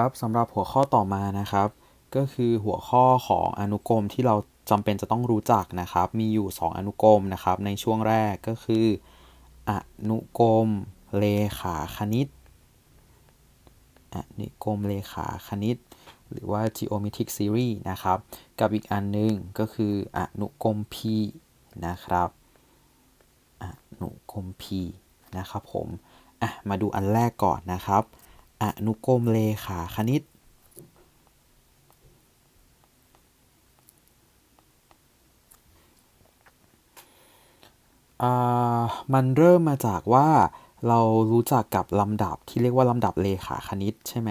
ครับสำหรับหัวข้อต่อมานะครับ ก็คือหัวข้อของอนุกรมที่เราจำเป็นจะต้องรู้จักนะครับ มีอยู่ 2 อนุกรมนะครับ ในช่วงแรกก็คือ อนุกรมเลขาคณิตอนุกรมเลขาคณิต หรือว่า geometric series นะครับ กับอีกอันหนึงก็คืออนุกรม P นะครับอนุกรม P นะครับผมอะมาดูอันแรกก่อนนะครับ อนุกรมเลขาคณิต มันเริ่มมาจากว่าเรารู้จักกับลำดับที่เรียกว่าลำดับเลขาคณิตใช่ไหม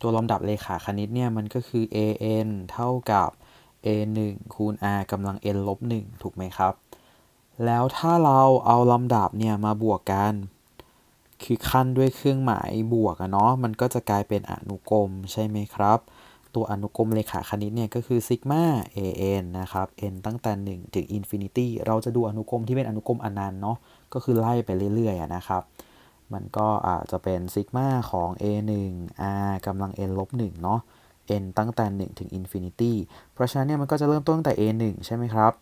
ตัวลำดับเลขาคณิตเนี่ยมันก็คือ an เท่ากับ a 1คูณ r กำลัง n ลบ1ถูกไหมครับ แล้วถ้าเราเอาลำดับเนี่ยมาบวกกัน คือขั้นด้วยเครื่องหมายบวกอะเนาะ มันก็จะกลายเป็นอนุกรมใช่ไหมครับ ตัวอนุกรมเลขาคณิตเนี่ยก็คือซิกมา an นะครับ n ตั้งแต่ 1 ถึง infinity เราจะดูอนุกรมที่เป็นอนุกรมอนันต์เนาะ ก็คือไล่ไปเรื่อยๆนะครับ มันก็อาจจะเป็นซิกมาของ a 1 r กำลัง n ลบ1เนาะ n ตั้งแต่ 1 ถึง infinity เพราะฉะนั้นเนี่ยมันก็จะเริ่มต้นตั้งแต่ a 1 ใช่ไหมครับ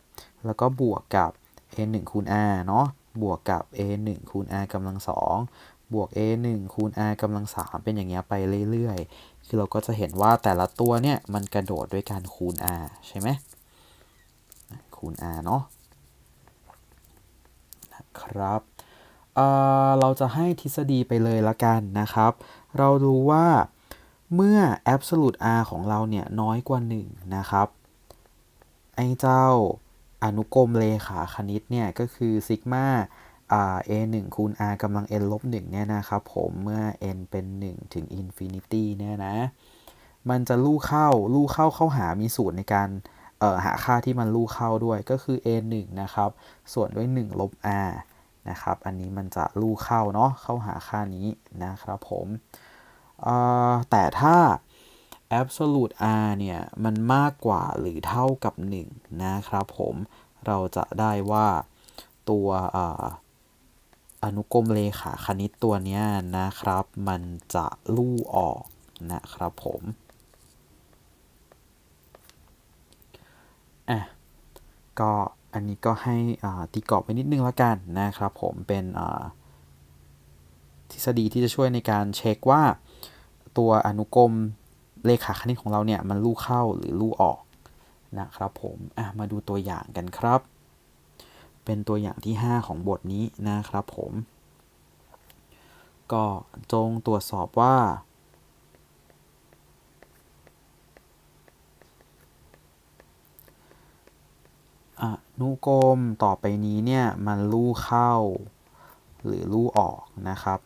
แล้วก็บวกกับ a 1คูณ r เนาะบวกกับ a 1คูณ r กำลัง2บวก a 1คูณ r กำลัง3เป็นอย่างเงี้ยไปเรื่อยๆ คือเราก็จะเห็นว่าแต่ละตัวเนี่ยมันกระโดดด้วยการคูณ r ใช่ไหมคูณ r เนาะนะครับเอ่อเราจะให้ทฤษฎีไปเลยละกันนะครับ เรารู้ว่าเมื่อ absolute r ของเราเนี่ยน้อยกว่า 1 นะครับ ไอ้เจ้า อนุกรมเลขาคณิตเนี่ยก็คือซิกมาอ่า a 1คูณ r กำลัง n ลบ1เนี่ยนะครับผมเมื่อ n เป็น 1 ถึง infinity เนี่ยนะ มันจะลู่เข้าลู่เข้าเข้าหามีสูตรในการเอ่อหาค่าที่มันลู่เข้าด้วยก็คือ a 1นะครับ ส่วนด้วย 1 ลบ r นะครับ อันนี้มันจะลู่เข้าเนาะเข้าหาค่านี้นะครับผมเอ่อแต่ถ้า absolute r เนี่ยมันมากกว่าหรือเท่ากับ 1 นะครับผมเราจะได้ว่าตัวอนุกรมเลขาคณิตตัวนี้นะครับ มันจะลู่ออกนะครับผมอะก็อันนี้ก็ให้ตีกรอบไปนิดนึงแล้วกันนะครับผมเป็นทฤษฎีที่จะช่วยในการเช็คว่าตัวอนุกรม เลขาคณิตของเราเนี่ยมันลู่เข้าหรือลู่ออกนะครับผมอะมาดูตัวอย่างกันครับ เป็นตัวอย่างที่ 5 ของบทนี้นะครับผม ก็จงตรวจสอบว่าอนุกรมต่อไปนี้เนี่ยมันลู่เข้า หรือลู่ออกนะครับ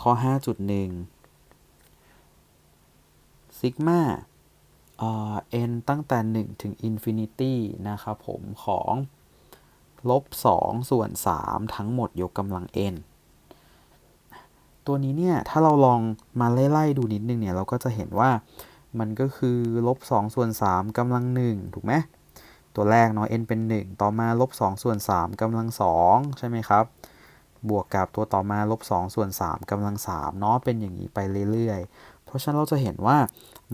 ข้อ 5.1ซิกมาเอ่อ n ตั้งแต่ 1 ถึง infinity นะครับผมของลบ 2 ส่วน 3 ทั้งหมดยกกำลัง n ตัวนี้เนี่ย ถ้าเราลองมาไล่ ๆ ดูนิดนึงเนี่ย เราก็จะเห็นว่ามันก็คือลบ2ส่วน3กำลัง 1 ถูกไหมตัวแรกเนาะ n เป็น 1 ต่อมาลบ2ส่วน3กำลัง 2 ใช่ไหมครับ บวกกับตัวต่อมาลบ2ส่วน3กำลัง3เนาะเป็นอย่างนี้ไปเรื่อยๆ เพราะฉะนั้นเราจะเห็นว่า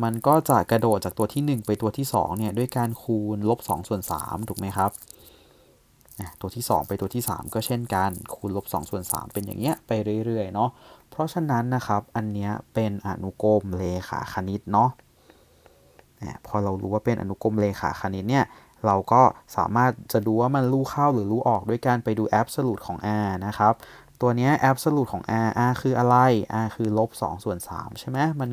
มันก็จะกระโดดจากตัวที่ 1 ไปตัวที่2เนี่ยด้วยการคูณลบ2ส่วน3ถูกไหมครับตัวที่ 2 ไปตัวที่ 3 ก็เช่นกัน คูณลบ2ส่วน3เป็นอย่างเงี้ยไปเรื่อยๆเนาะเพราะฉะนั้นนะครับอันเนี้ยเป็นอนุกรมเลขาคณิตเนาะพอเรารู้ว่าเป็นอนุกรมเลขาคณิตเนี่ย เราก็สามารถจะดูว่ามันลู่เข้าหรือลู่ออกด้วยการไปดู absolute ของ r นะครับ ตัวนี้ absolute ของ r r คืออะไร r คือลบ2ส่วน3ใช่ไหมมัน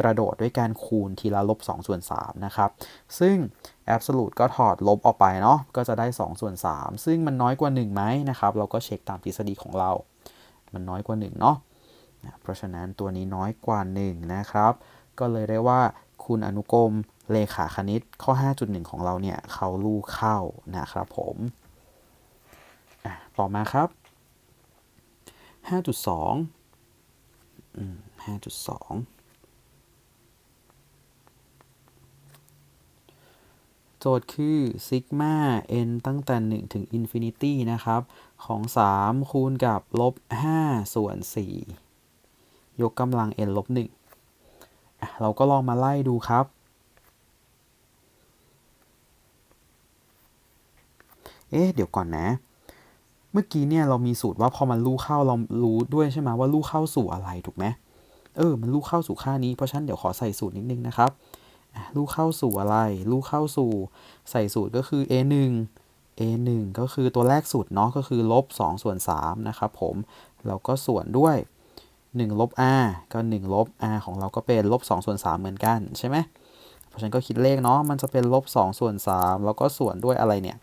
กระโดดด้วยการคูณทีละลบ2ส่วน3นะครับ ซึ่ง absolute ก็ถอดลบออกไปเนาะก็จะได้2ส่วน3ซึ่งมันน้อยกว่า1ไหมนะครับ เราก็เช็คตามทฤษฎีของเรา มันน้อยกว่า1เนาะเพราะฉะนั้นตัวนี้น้อยกว่า1นะครับ ก็เลยได้ว่าคูณอนุกรม เลขาคณิตข้อ 5.1 ของเราเนี่ยเขาลู่เข้านะครับผมต่อมาครับ 5.2อืม5.2 โจทย์คือซิกมา n ตั้งแต่ 1 ถึงอินฟินิตี้นะครับ ของ 3 คูณกับลบ 5 ส่วน 4 ยกกำลัง n ลบ1อะเราก็ลองมาไล่ดูครับ เอ๊ะเดี๋ยวก่อนนะ เมื่อกี้เนี่ยเรามีสูตรว่าพอมันลู่เข้าเรารู้ด้วยใช่ไหมว่าลู่เข้าสู่อะไรถูกไหมเออ มันลู่เข้าสู่ค่านี้เพราะฉะนั้นเดี๋ยวขอใส่สูตรนิดนึงนะครับลู่เข้าสู่อะไร ลู่เข้าสู่ใส่สูตรก็คือ a 1 a 1ก็คือตัวแรกสูตรเนาะก็คือลบ2ส่วน3นะครับผมเราก็ส่วนด้วย1ลบ r ก็ 1 ลบ r ของเราก็เป็นลบ2ส่วน3เหมือนกันใช่ไหมเพราะฉะนั้นก็คิดเลขเนาะมันจะเป็นลบ2ส่วน3แล้วก็ส่วนด้วยอะไรเนี่ย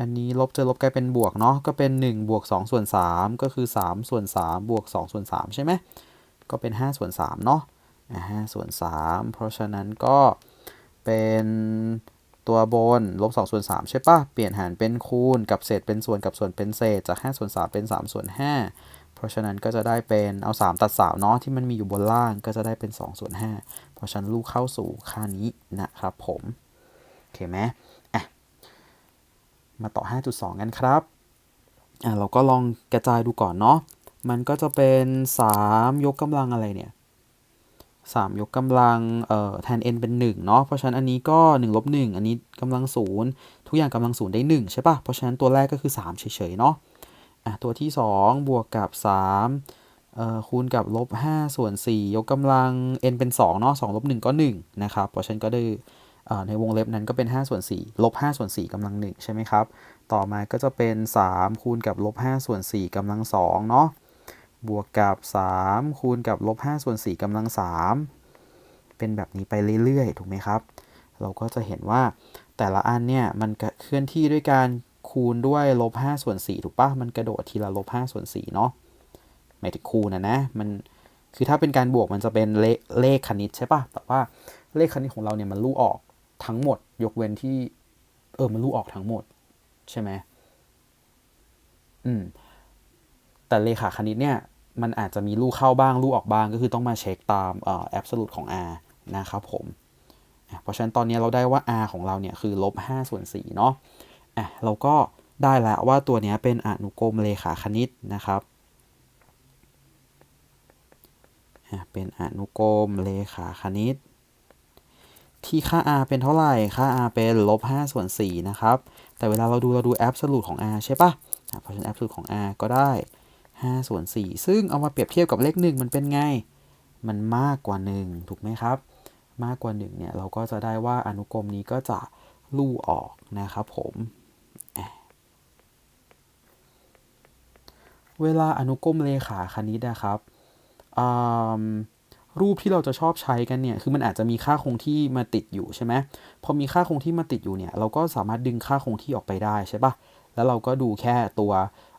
อันนี้ลบเจอลบกลายเป็นบวกเนาะก็เป็น1บวก2ส่วน3ก็คือ3ส่วน3บวก2ส่วน3ใช่ไหมก็เป็น5ส่วน3เนาะห้าส่วน3เพราะฉะนั้นก็เป็นตัวบนลบ2ส่วน3ใช่ปะเปลี่ยนหารเป็นคูณกับเศษเป็นส่วนกับส่วนเป็นเศษจาก5ส่วน3เป็น3ส่วน5เพราะฉะนั้นก็จะได้เป็นเอา 3 ตัด3เนาะที่มันมีอยู่บนล่างก็จะได้เป็น2ส่วน5เพราะฉะนั้นลูกเข้าสู่ค่านี้นะครับผมโอเคไหม มาต่อ 5.2 กันครับอะเราก็ลองกระจายดูก่อนเนาะมันก็จะเป็น 3 ยกกำลังอะไรเนี่ย3ยกกำลังเอ่อแทน n เป็น1เนาะเพราะฉะนั้นอันนี้ก็1ลบ1อันนี้กำลัง0ทุกอย่างกำลัง0ได้1ใช่ป่ะเพราะฉะนั้นตัวแรกก็คือ 3 เฉยๆเนาะอะตัวที่ 2 บวกกับ3เอ่อคูณกับลบ5ส่วน4ยกกำลัง n เป็น2เนาะ2ลบ1ก็1นะครับเพราะฉะนั้นก็ได้ ในวงเล็บนั้นก็เป็น5ส่วน4ลบ5ส่วน4กำลัง1ใช่ไหมครับ ต่อมาก็จะเป็น 3 คูณกับลบ5ส่วน4กำลัง2เนาะบวกกับ 3 คูณกับลบ5ส่วน4กำลัง 3 เป็นแบบนี้ไปเรื่อยๆ ถูกไหมครับ เราก็จะเห็นว่าแต่ละอันเนี่ย มันเคลื่อนที่ด้วยการคูณด้วยลบ5ส่วน4ถูกปะมันกระโดดทีละลบ5ส่วน4เนาะหมายถึงคูณนะนะมันคือถ้าเป็นการบวกมันจะเป็นเลขเลขคณิตใช่ปะแต่ว่าเลขคณิตของเราเนี่ยมันลู่ออก ทั้งหมด ยกเว้นที่ เออมันลู่ออกทั้งหมด ใช่ไหมอืม แต่เลขาคณิตเนี่ย มันอาจจะมีลูกเข้าบ้าง ลูกออกบ้างก็คือต้องมาเช็คตามเอ่อแอบสูตของ r นะครับผม เพราะฉะนั้นตอนนี้เราได้ว่า r ของเราเนี่ยคือลบ5ส่วน4เนาะอะเราก็ได้แล้วว่าตัวนี้เป็นอนุกรมเลขาคณิตนะครับเป็นอนุกรมเลขาคณิต ที่ค่า r เป็นเท่าไหร่ ค่า r เป็นลบ5ส่วน4นะครับ แต่เวลาเราดูเราดูแอบสูตของ r ใช่ปะเพราะฉะนั้นแอบสูตของ r ก็ได้5ส่วน4ซึ่งเอามาเปรียบเทียบกับเลข 1 มันเป็นไง มันมากกว่า 1 ถูกไหมครับ มากกว่า 1 เนี่ยเราก็จะได้ว่าอนุกรมนี้ก็จะลู่ออกนะครับผมเวลาอนุกรมเลขาคณิตนะครับ รูปที่เราจะชอบใช้กันเนี่ย คือมันอาจจะมีค่าคงที่มาติดอยู่ใช่ไหมพอมีค่าคงที่มาติดอยู่เนี่ย เราก็สามารถดึงค่าคงที่ออกไปได้ใช่ปะแล้วเราก็ดูแค่ตัว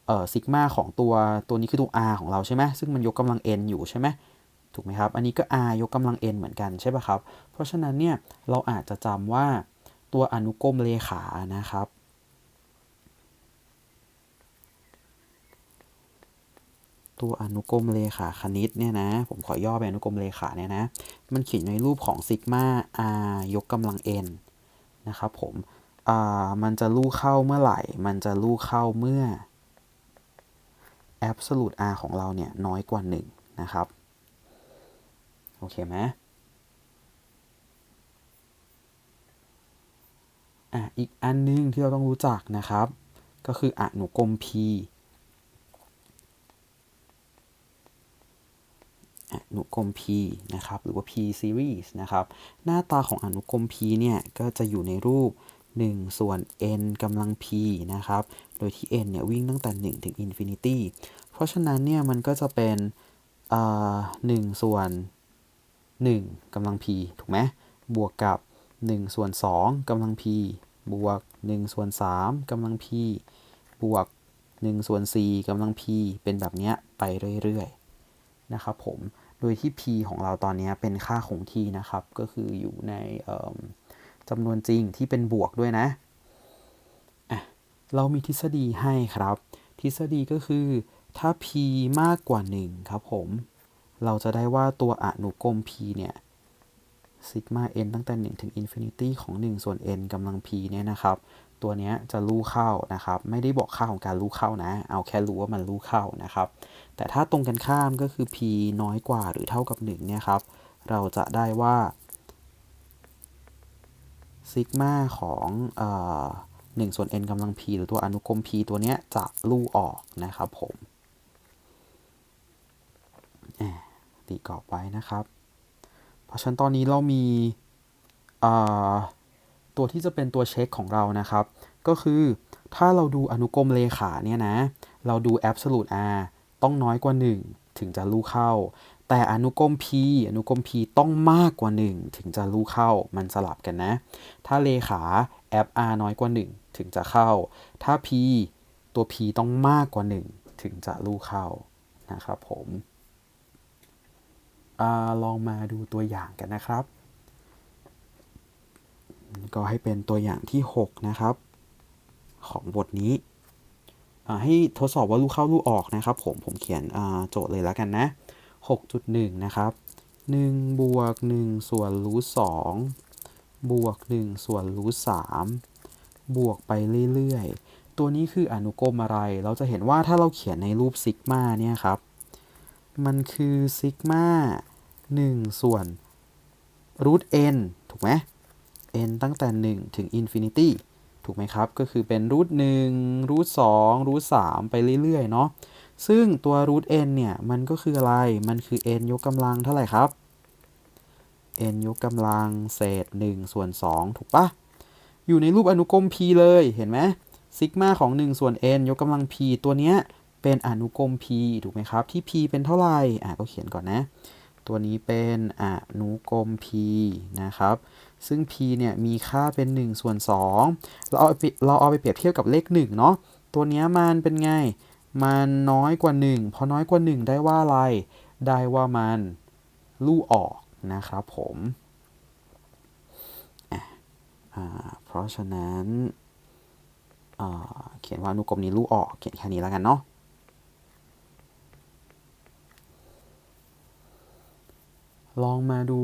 เอ่อซิกมาของตัวตัวนี้คือตัว r ของเราใช่ไหมซึ่งมันยกกำลัง n อยู่ใช่ไหมถูกไหมครับ อันนี้ก็ r ยกกำลัง n เหมือนกันใช่ป่ะครับ เพราะฉะนั้นเนี่ย เราอาจจะจำว่าตัวอนุกรมเลขานะครับ ตัวอนุกรมเลขาคณิตเนี่ยนะ ผมขอย่อเป็นอนุกรมเลขาเนี่ยนะ มันเขียนในรูปของซิกมา r ยกกำลัง n นะครับผมมันจะลู่เข้าเมื่อไหร่ มันจะลู่เข้าเมื่อ absolute r ของเราเนี่ยน้อยกว่า 1 นะครับ โอเคไหมอะอีกอันนึงที่เราต้องรู้จักนะครับ ก็คืออนุกรม p อ นุกรม p นะครับ หรือว่า p series นะครับ หน้าตาของอนุกรม p เนี่ย ก็จะอยู่ในรูป 1 ส่วน n กำลัง p นะครับ โดยที่ n เนี่ย วิ่งตั้งแต่ 1 ถึง infinity ราะฉะนั้นเนี่ย มันก็จะเป็นหนึ่งส่วน 1กำลัง p ถูกไหมบวกกับ 1 ส่วน 2กำลัง p บวก 1 ส่วน 3กำลัง p บวก 1 ส่วน 4กำลัง p เป็นแบบนี้ไปเรื่อยๆ นะครับผม โดยที่ p ของเราตอนนี้เป็นค่าคงที่นะครับ ก็คืออยู่ในจำนวนจริงที่เป็นบวกด้วยนะะเรามีทฤษฎีให้ครับ ทฤษฎีก็คือถ้า p มากกว่า 1 ครับผม เราจะได้ว่าตัวอนุกรม p เนี่ยซิกมา n ตั้งแต่ 1 ถึงอินฟินิตี้ของ 1 ส่วน n กำลัง p เนี่ยนะครับ ตัวนี้จะลู่เข้านะครับ ไม่ได้บอกค่าของการลู่เข้านะ เอาแค่รู้ว่ามันลู่เข้านะครับ แต่ถ้าตรงกันข้ามก็คือ p น้อยกว่าหรือเท่ากับ1เนี่ยครับ เราจะได้ว่าซิกมาของเอ่อ1ส่วน n กำลัง p หรือตัวอนุกรม p ตัวนี้จะลู่ออกนะครับผมตีกรอบไว้นะครับ เพราะฉะนั้นตอนนี้เรามีอ่า ตัวที่จะเป็นตัวเช็คของเรานะครับ ก็คือถ้าเราดูอนุกรมเลขาเนี่ยนะ เราดู absolute r ต้องน้อยกว่า 1 ถึงจะลู่เข้า แต่อนุกรม p อนุกรม p ต้องมากกว่า 1 ถึงจะลู่เข้า มันสลับกันนะ ถ้าเลขา f r น้อยกว่า 1 ถึงจะเข้า ถ้า p ตัว p ต้องมากกว่า 1 ถึงจะลู่เข้านะครับผมอลองมาดูตัวอย่างกันนะครับ ก็ให้เป็นตัวอย่างที่ 6 นะครับ ของบทนี้ให้ทดสอบว่าลูกเข้าลูกออกนะครับ ผมผมเขียนโจทย์เลยแล้วกันนะ 6.1 นะครับ1บวก1ส่วนรูท2บวก1ส่วนรูท3บวกไปเรื่อยๆ ตัวนี้คืออนุกรมอะไร เราจะเห็นว่าถ้าเราเขียนในรูปซิกมาเนี่ยครับ มันคือซิกมา1ส่วนรูท n ถูกไหม n ตั้งแต่ 1 ถึงอินฟินิตี้ถูกไหมครับ ก็คือเป็นรูท1รูท2รูท3ไปเรื่อยๆ เนาะซึ่งตัวรูท n เนี่ย มันก็คืออะไร มันคือ n ยกกำลังเท่าไหร่ครับ n ยกกำลังเศษ1ส่วน2ถูกปะอยู่ในรูปอนุกรม p เลยเห็นไหมซิกมาของ 1 ส่วน n ยกกำลัง p ตัวเนี้ยเป็นอนุกรม p ถูกไหมครับ ที่ p เป็นเท่าไหร่ อะก็เขียนก่อนนะ ตัวนี้เป็นอนุกรม p นะครับ ซึ่ง p เนี่ยมีค่าเป็น 1 ส่วน 2 เราเอาเราเอาไปเปรียบเทียบกับเลข1เนาะ ตัวนี้มันเป็นไง มันน้อยกว่า 1 พอน้อยกว่า 1 ได้ว่าอะไร ได้ว่ามันลู่ออกนะครับผมเพราะฉะนั้นเขียนว่าอนุกรมนี้ลู่ออก เขียนแค่นี้แล้วกันเนาะลองมาดู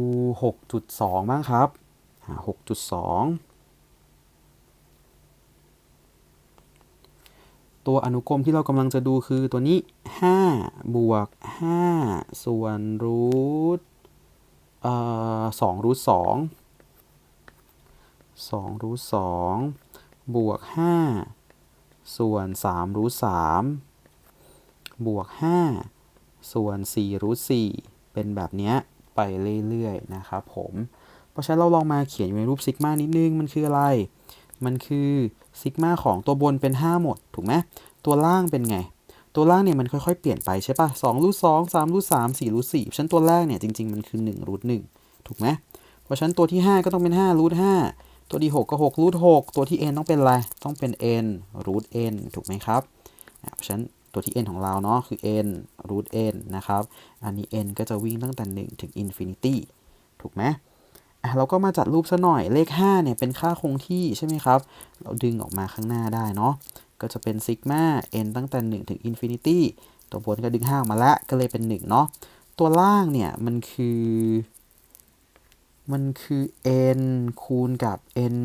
6.2 บ้างครับ 6.2ตัวอนุกรมที่เรากำลังจะดูคือตัวนี้ 5 บวก 5 ส่วนรูทเอ่อ2รูท2 2รูท2บวก 5 ส่วน3รูท3บวก 5 ส่วน4รูท4เป็นแบบนี้ไปเรื่อย ๆ นะครับผม ราะฉะนั้นเราลองมาเขียนอยู่ในรูปซิกมานิดนึง มันคืออะไร มันคือซิกมาของตัวบนเป็น 5 หมด ถูกไหมตัวล่างเป็นไง ตัวล่างเนี่ยมันค่อยๆ เปลี่ยนไปใช่ปะ2รูท2 3รูท3 4รูท4ชั้นตัวแรกเนี่ยจริงๆ มันคือ1รูท1ถูกไหมเพราะฉะนั้นตัวที่ 5 ก็ต้องเป็น5รูท5ตัวที่ 6 ก็6รูท6ตัวที่ n ต้องเป็นอะไร ต้องเป็น n รูท n ถูกไหมครับ เพราะฉะนั้นตัวที่ n ของเราเนาะคือ n root n นะครับ อันนี้ n ก็จะวิ่งตั้งแต่ 1 ถึง infinity ถูกไหม เราก็มาจัดรูปซะหน่อยเลข5เนี่ยเป็นค่าคงที่ใช่ไหมครับ เราดึงออกมาข้างหน้าได้เนาะก็จะเป็นซิกมา n ตั้งแต่ 1 ถึง infinity ตัวบนก็ดึง5ออกมาแล้วก็เลยเป็น 1 เนาะตัวล่างเนี่ยมันคือ มันคือ n คูณกับ n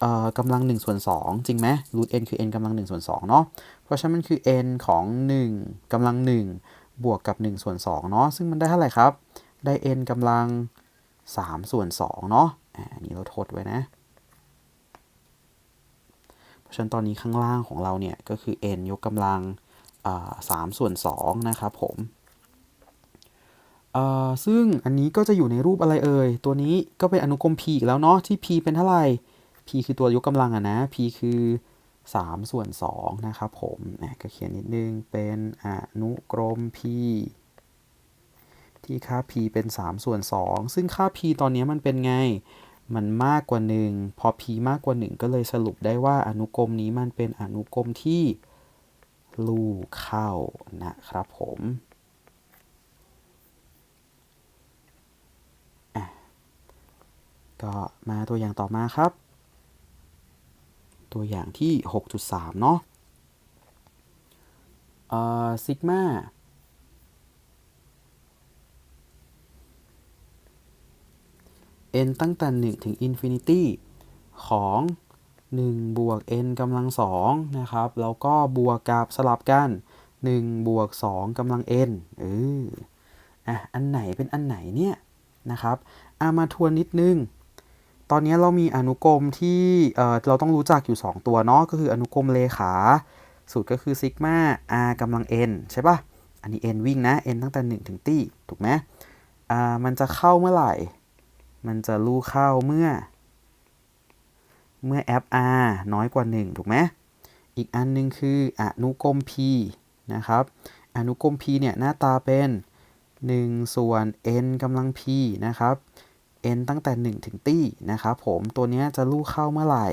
เอ่อกำลัง1ส่วน2จริงไหม root n คือ n กำลัง1ส่วน2เนาะเพราะฉะนั้นมันคือ n ของ 1กำลัง 1 บวกกับ1ส่วน2เนาะซึ่งมันได้เท่าไหร่ครับ ได้ n กำลัง 3 ส่วน2เนาะอันนี้เราทดไว้นะ เพราะฉะนั้นตอนนี้ข้างล่างของเราเนี่ย ก็คือ n ยกกำลัง3ส่วน2นะครับผมซึ่งอันนี้ก็จะอยู่ในรูปอะไรเอ่ย ตัวนี้ก็เป็นอนุกรม p อีกแล้วเนาะที่ p เป็นเท่าไหร่ p คือตัวยกกำลังอะนะ p คือ3ส่วน2นะครับผมก็เขียนนิดนึงเป็นอนุกรม p ที่ค่า p เป็น 3 ส่วน 2 ซึ่งค่า p ตอนนี้มันเป็นไง มันมากกว่า 1 พอ p มากกว่า 1 ก็เลยสรุปได้ว่าอนุกรมนี้มันเป็นอนุกรมที่ลูเข้านะครับผมก็มาตัวอย่างต่อมาครับ ตัวอย่างที่ 6.3 เนาะซิกมา n ตั้งแต่ 1 ถึง infinity ของ 1 บวก n กำลัง2นะครับ แล้วก็บวกกับสลับกัน 1 บวก 2กำลัง n เอออะ อันไหนเป็นอันไหนเนี่ยนะครับอามาทวนนิดนึง ตอนนี้เรามีอนุกรมที่เเราต้องรู้จักอยู่ 2 ตัวเนาะ ก็คืออนุกรมเลขา สูตรก็คือซิกมา r กำลัง n ใช่ปะอันนี้ n วิ่งนะ n ตั้งแต่ 1 ถึงตี้ถูกไหมอ่ามันจะเข้าเมื่อไหร่ มันจะลู่เข้าเมื่อ เมื่อ f r น้อยกว่า 1 ถูกไหมอีกอันนึงคืออนุกรม p นะครับ อนุกรม p เนี่ย หน้าตาเป็น 1 ส่วน n กำลัง p นะครับ n ตั้งแต่ 1 ถึงตี้นะครับผมตัวนี้จะลู่เข้าเมื่อไหร่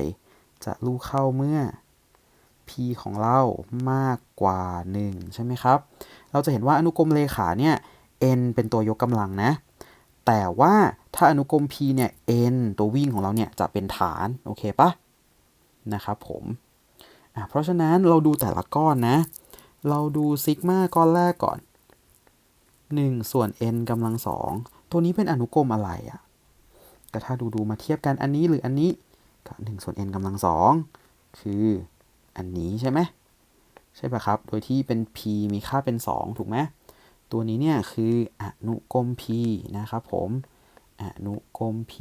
จะลู่เข้าเมื่อ p ของเรามากกว่า 1 ใช่ไหมครับ เราจะเห็นว่าอนุกรมเลขาเนี่ย n เป็นตัวยกกำลังนะ แต่ว่าถ้าอนุกรม p เนี่ย n ตัววิ่งของเราเนี่ยจะเป็นฐาน โอเคปะนะครับผม เพราะฉะนั้นเราดูแต่ละก้อนนะ เราดูซิกมาก้อนแรกก่อน 1 ส่วน n กำลังสองตัวนี้เป็นอนุกรมอะไรอะ่ะแต่ถ้าดูดูมาเทียบกันอันนี้หรืออันนี้ก็หนึ่งส่วน n กำลังสองคืออันนี้ใช่ไหมใช่ปะครับ โดยที่เป็น p มีค่าเป็น 2 ถูกไหม ตัวนี้เนี่ยคืออนุกรม p นะครับผมอนุกรม p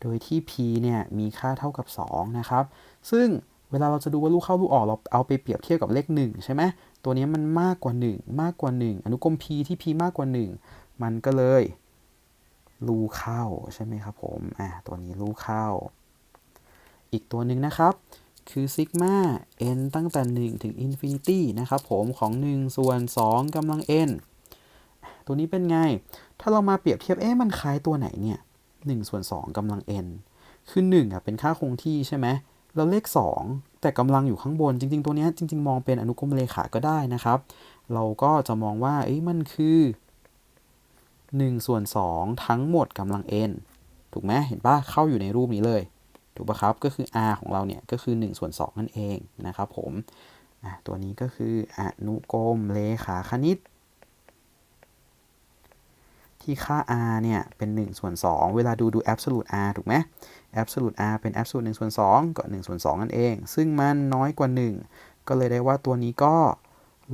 โดยที่ p เนี่ยมีค่าเท่ากับ 2 นะครับ ซึ่งเวลาเราจะดูว่าลูกเข้าลูกออกเราเอาไปเปรียบเทียบกับเลข 1 ใช่ไหมตัวนี้มันมากกว่า 1 มากกว่า 1 อนุกรม p ที่ p มากกว่า 1 มันก็เลยลูเข้าใช่ไหมครับผมอะตัวนี้ลูเข้า อีกตัวหนึ่งนะครับ คือซิกมา n ตั้งแต่ 1 ถึง infinity นะครับผมของ 1 ส่วน 2กำลัง n ตัวนี้เป็นไง ถ้าเรามาเปรียบเทียบ เอ๊ะ มันคล้ายตัวไหนเนี่ย1ส่วน2กำลัง n คือ 1 อะ เป็นค่าคงที่ใช่ไหม แล้วเลข 2 แต่กำลังอยู่ข้างบน จริง ๆ ตัวนี้จริง ๆ มองเป็นอนุกรมเลขาก็ได้นะครับ เราก็จะมองว่า เอ๊ะมันคือ1ส่วน2ทั้งหมดกำลัง n ถูกไหมเห็นปะเข้าอยู่ในรูปนี้เลย ถูกปะครับ ก็คือ r ของเราเนี่ย ก็คือ1ส่วน2นั่นเองนะครับผมตัวนี้ก็คืออนุกรมเลขาคณิต ที่ค่า r เนี่ยเป็น1ส่วน2เวลาดูดู absolute r ถูกไหม absolute r เป็น absolute 1ส่วน2ก็1ส่วน2นั่นเอง ซึ่งมันน้อยกว่า 1 ก็เลยได้ว่าตัวนี้ก็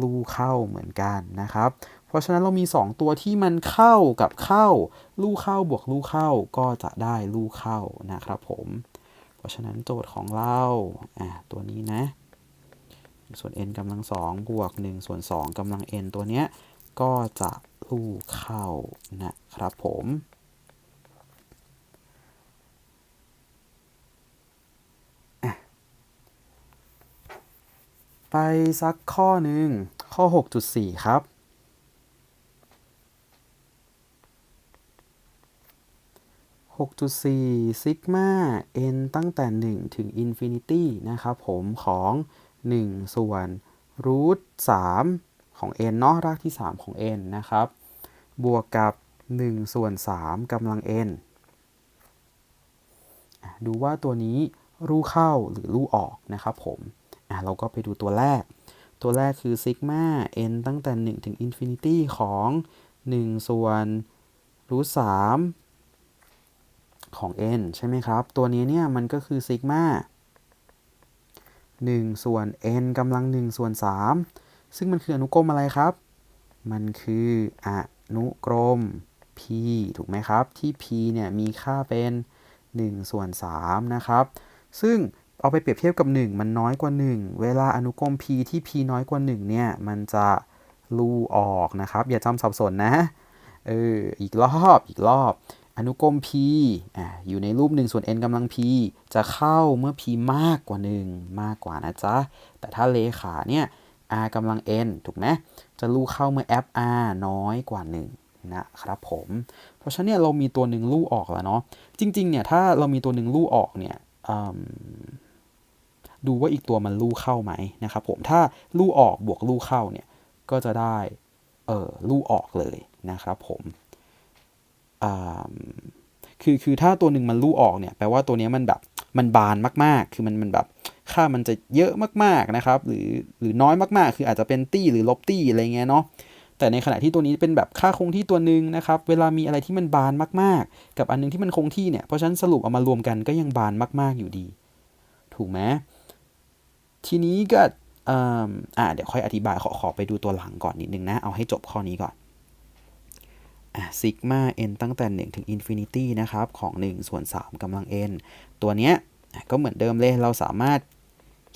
รูเข้าเหมือนกันนะครับ เพราะฉะนั้นเรามี 2 ตัวที่มันเข้ากับเข้าลู่เข้าบวกลู่เข้าก็จะได้ลู่เข้านะครับผม เพราะฉะนั้นโจทย์ของเราอะตัวนี้นะส่วน n กำลังสองบวก1ส่วน2กำลัง n ตัวเนี้ยก็จะ ลู่เข้านะครับผม ไปสักข้อหนึ่งข้อ 6.4 ครับ 6.4ซิกมา n ตั้งแต่ 1 ถึง infinity นะครับผมของ 1 ส่วนรูท3 ของ n เนาะรากที่ 3 ของ n นะครับ บวกกับ 1 ส่วน 3กำลัง n ดูว่าตัวนี้รูเข้าหรือรูออกนะครับผมเราก็ไปดูตัวแรก ตัวแรกคือซิกมา n ตั้งแต่ 1 ถึง infinity ของ 1 ส่วนรูท3ของ n ใช่ไหมครับ ตัวนี้เนี่ยมันก็คือซิกมา1ส่วน n กำลัง1ส่วน3 ซึ่งมันคืออนุกรมอะไรครับ มันคืออนุกรม p ถูกไหมครับ ที่ p เนี่ยมีค่าเป็น1ส่วน3นะครับ ซึ่งเอาไปเปรียบเทียบกับ 1 มันน้อยกว่า 1 เวลาอนุกรม p ที่ p น้อยกว่า 1 เนี่ย มันจะลูออกนะครับ อย่าจำสับสนนะ เออ อีกรอบ อีกรอบ อนุกรม p ออยู่ในรูป 1 ส่วน n กำลัง p จะเข้าเมื่อ p มากกว่า 1 มากกว่านะจ๊ะ แต่ถ้าเลขาเนี่ย r กำลัง n ถูกไหมจะลู่เข้าเมื่อ f r น้อยกว่า 1 นะครับผม เพราะฉะนั้นเนี่ยเรามีตัวหนึ่งลู่ออกแล้วเนาะ จริง ๆ เนี่ย ถ้าเรามีตัวหนึ่งลู่ออกเนี่ยดูว่าอีกตัวมันลู่เข้าไหมนะครับผม ถ้าลู่ออกบวกลู่เข้าเนี่ย ก็จะได้เออลู่ออกเลยนะครับผมคือ คือถ้าตัวหนึ่งมันลู่ออกเนี่ย แปลว่าตัวนี้มันแบบ มันบานมาก ๆ คือมัน มันแบบ ค่ามันจะเยอะมากๆนะครับ หรือหรือน้อยมากๆ คืออาจจะเป็นตี้หรือลบตี้อะไรเงี้ยเนาะแต่ในขณะที่ตัวนี้เป็นแบบค่าคงที่ตัวหนึ่งนะครับ เวลามีอะไรที่มันบานมากๆ กับอันนึงที่มันคงที่เนี่ย เพราะฉะนั้นสรุปเอามารวมกันก็ยังบานมาก ๆอยู่ดี ถูกไหมทีนี้ก็อ่าเดี๋ยวค่อยอธิบายขอขอไปดูตัวหลังก่อนนิดนึงนะ เอาให้จบข้อนี้ก่อนซิกมาเ n ตั้งแต่ 1 ถึงอินฟินิตี้นะครับ ของ 1 ส่วน 3กำลัง n ตัวเนี้ยก็เหมือนเดิมเลย เราสามารถ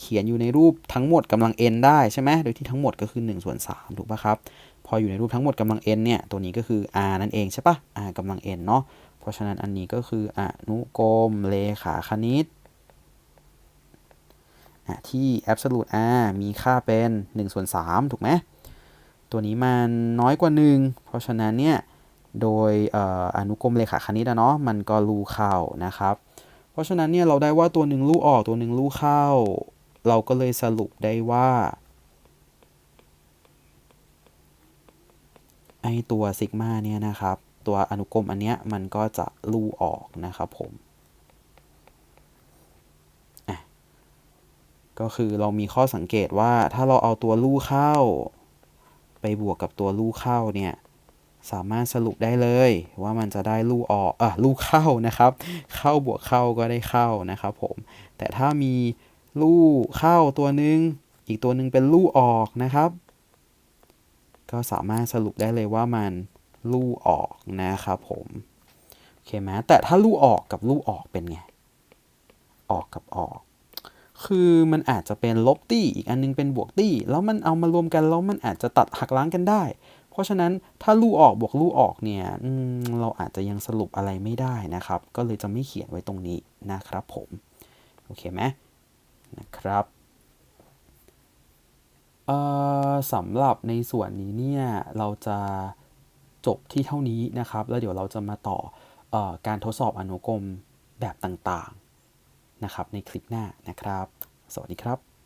เขียนอยู่ในรูปทั้งหมดกำลัง n ได้ใช่ไหมโดยที่ทั้งหมดก็คือ1ส่วน3ถูกปะครับ พออยู่ในรูปทั้งหมดกำลัง n เนี่ย ตัวนี้ก็คือ r นั่นเองใช่ปะ r กำลัง n เนาะ เพราะฉะนั้นอันนี้ก็คืออนุกรมเลขาคณิตที่ absolute r มีค่าเป็น1ส่วน3ถูกไหม ตัวนี้มันน้อยกว่า 1 เพราะฉะนั้นเนี่ย โดยอนุกรมเลขาคณิตนะเนาะ มันก็รูเข้านะครับ เพราะฉะนั้นเนี่ยเราได้ว่าตัวหนึ่งรูออกตัวหนึ่งรูเข้า เราก็เลยสรุปได้ว่า ไอตัวซิกมาเนี่ยนะครับ ตัวอนุกรมอันเนี้ยมันก็จะรูออกนะครับผมก็คือเรามีข้อสังเกตว่าถ้าเราเอาตัวลู่เข้า ไปบวกกับตัวลู่เข้าเนี่ยสามารถสรุปได้เลยว่ามันจะได้ลู่ออกอะลู่เข้านะครับ เข้าบวกเข้าก็ได้เข้านะครับผมแต่ถ้ามี ลู่เข้าตัวหนึ่งอีกตัวหนึ่งเป็นลู่ออกนะครับ ก็สามารถสรุปได้เลยว่ามันลู่ออกนะครับผมโอเคไหมแต่ถ้าลู่ออกกับลู่ออกเป็นไงออกกับออก คือมันอาจจะเป็นลบตี้อีกอันนึงเป็นบวกตี้แล้วมันเอามารวมกันแล้วมันอาจจะตัดหักล้างกันได้ เพราะฉะนั้นถ้าลู่ออกบวกลู่ออกเนี่ยเราอาจจะยังสรุปอะไรไม่ได้นะครับ ก็เลยจะไม่เขียนไว้ตรงนี้นะครับผม โอเคไหม นะครับสำหรับในส่วนนี้เนี่ยเราจะจบที่เท่านี้นะครับ แล้วเดี๋ยวเราจะมาต่ออการทดสอบอนุกรมแบบต่างๆนะครับในคลิปหน้านะครับ สวัสดีครับ